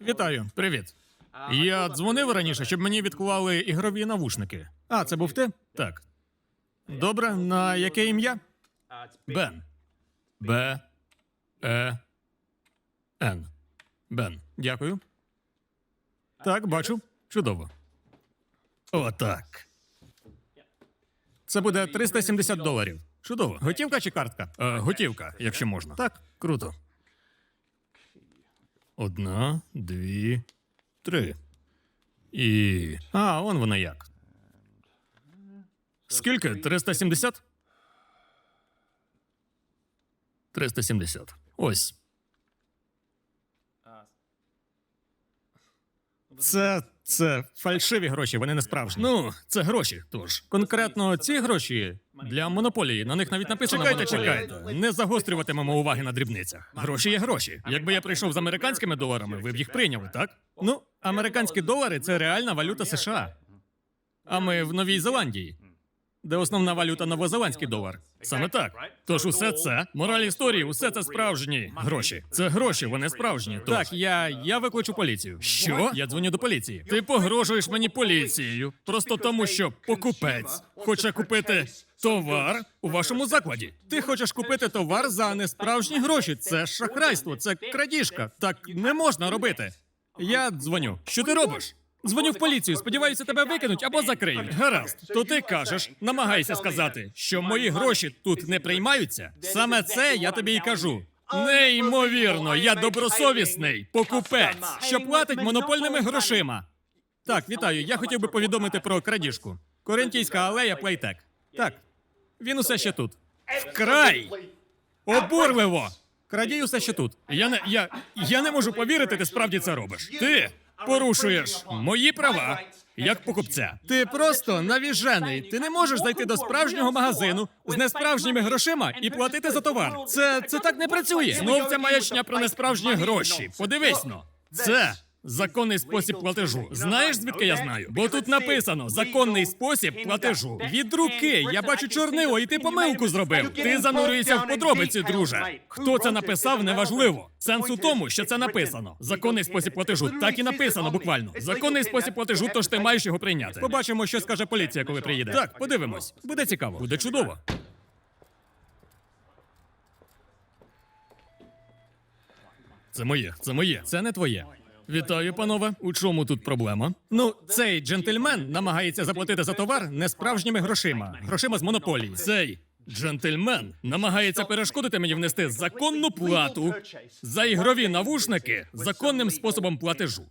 Вітаю, привіт. Я дзвонив раніше, щоб мені відклали ігрові навушники. А, це був ти? Так. Добре, на яке ім'я? Бен. Б. Е. Н. Бен. Дякую. Так, бачу. Чудово. Отак. Це буде 370 доларів. Чудово. Готівка чи картка? Е, готівка, якщо можна. Так, круто. Одна, дві, три. І. А, он воно як. Скільки? 370? 370. Ось. Це. Це фальшиві гроші, вони не справжні. Ну, це гроші. Тож конкретно ці гроші для монополії. На них навіть написано. Чекайте, «Монополія». чекайте. Не загострюватимемо уваги на дрібницях. Гроші є гроші. Якби я прийшов з американськими доларами, ви б їх прийняли, так? Ну, американські долари це реальна валюта США. А ми в Новій Зеландії, де основна валюта новозеландський долар. Саме так. Тож усе це, мораль історії, усе це справжні гроші. Це гроші, вони справжні. Так, я, я викличу поліцію. Що? Я дзвоню до поліції. Ти погрожуєш мені поліцією просто тому, що покупець хоче купити товар у вашому закладі. Ти хочеш купити товар за несправжні гроші. Це шахрайство, це крадіжка. Так не можна робити. Я дзвоню. Що ти робиш? Дзвоню в поліцію, сподіваюся, тебе викинуть або закриють. Гаразд, то ти кажеш, намагайся сказати, що мої гроші тут не приймаються. Саме це я тобі і кажу. Неймовірно, я добросовісний покупець, що платить монопольними грошима. Так, вітаю. Я хотів би повідомити про крадіжку. Коринтійська алея Плейтек. Так, він усе ще тут. Вкрай! Обурливо! Крадій усе ще тут. Я не я, я не можу повірити, ти справді це робиш. Ти порушуєш мої права як покупця. Ти просто навіжений. Ти не можеш зайти до справжнього магазину з несправжніми грошима і платити за товар. Це це так не працює. Знов ця маячня про несправжні гроші. Подивись но. Це. Законний спосіб платежу. Знаєш, звідки я знаю? Бо тут написано законний спосіб платежу. Від руки я бачу чорнило, і ти помилку зробив. Ти занурюєшся в подробиці, друже. Хто це написав, неважливо. Сенс у тому, що це написано. Законний спосіб платежу. Так і написано буквально. Законний спосіб платежу, тож ти маєш його прийняти. Побачимо, що скаже поліція, коли приїде. Так, подивимось. Буде цікаво. Буде чудово. Це моє, це моє, це не твоє. Вітаю, панове. У чому тут проблема? Ну, цей джентльмен намагається заплатити за товар несправжніми грошима, грошима з монополії. Цей джентльмен намагається перешкодити мені внести законну плату за ігрові навушники законним способом платежу.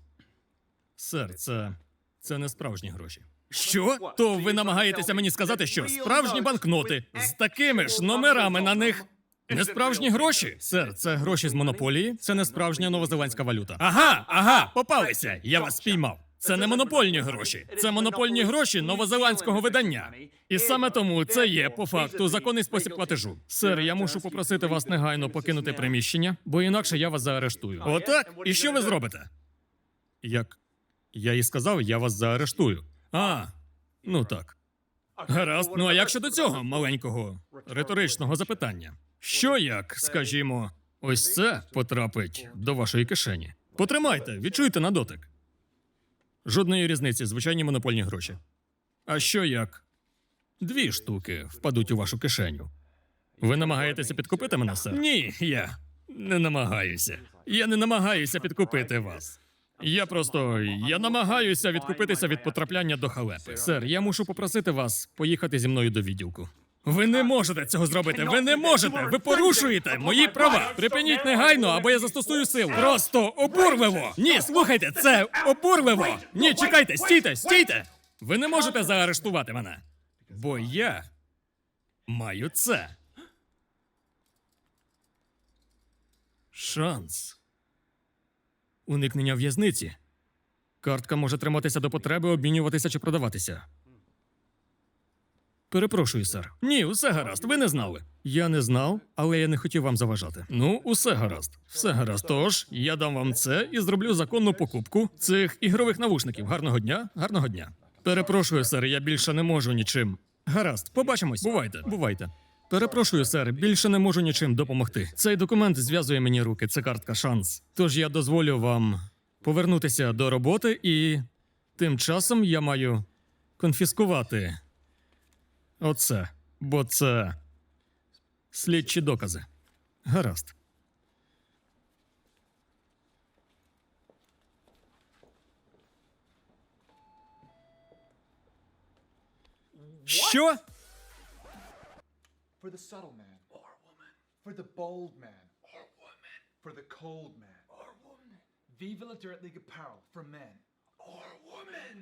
Сер, це. це не справжні гроші. Що? То ви намагаєтеся мені сказати, що справжні банкноти з такими ж номерами на них не справжні гроші? Сер, це гроші з монополії, це не справжня новозеландська валюта. Ага, ага, попалися. Я вас спіймав. Це не монопольні гроші, це монопольні гроші новозеландського видання. І саме тому це є по факту законний спосіб платежу. Сер, я мушу попросити вас негайно покинути приміщення, бо інакше я вас заарештую. Отак? І що ви зробите? Як я і сказав, я вас заарештую. А, ну так. Гаразд. Ну а як щодо цього маленького риторичного запитання? Що як, скажімо, ось це потрапить до вашої кишені? Потримайте, відчуйте на дотик. Жодної різниці, звичайні монопольні гроші. А що як дві штуки впадуть у вашу кишеню? Ви намагаєтеся підкупити мене, сер? Ні, я не намагаюся. Я не намагаюся підкупити вас. Я просто я намагаюся відкупитися від потрапляння до халепи. Сер, я мушу попросити вас поїхати зі мною до відділку. Ви не можете цього зробити. Ви не можете. Ви порушуєте мої права. Припиніть негайно, або я застосую силу. Просто обурливо. Ні, слухайте, це обурливо. Ні, чекайте, стійте, стійте. Ви не можете заарештувати мене. Бо я маю це. Шанс. Уникнення в'язниці. Картка може триматися до потреби, обмінюватися чи продаватися. Перепрошую, сер. Ні, усе гаразд. Ви не знали. Я не знав, але я не хотів вам заважати. Ну, усе гаразд. Все гаразд. Тож я дам вам це і зроблю законну покупку цих ігрових навушників. Гарного дня, гарного дня. Перепрошую, сер, я більше не можу нічим. Гаразд, побачимось. Бувайте, бувайте. Перепрошую, сер, більше не можу нічим допомогти. Цей документ зв'язує мені руки, це картка шанс. Тож я дозволю вам повернутися до роботи, і тим часом я маю конфіскувати оце, бо це слідчі докази. Гаразд. Що? For the subtle man. Or woman. For the bold man. Or woman. For the cold man. Or woman. Vive la League apparel for men. Or woman.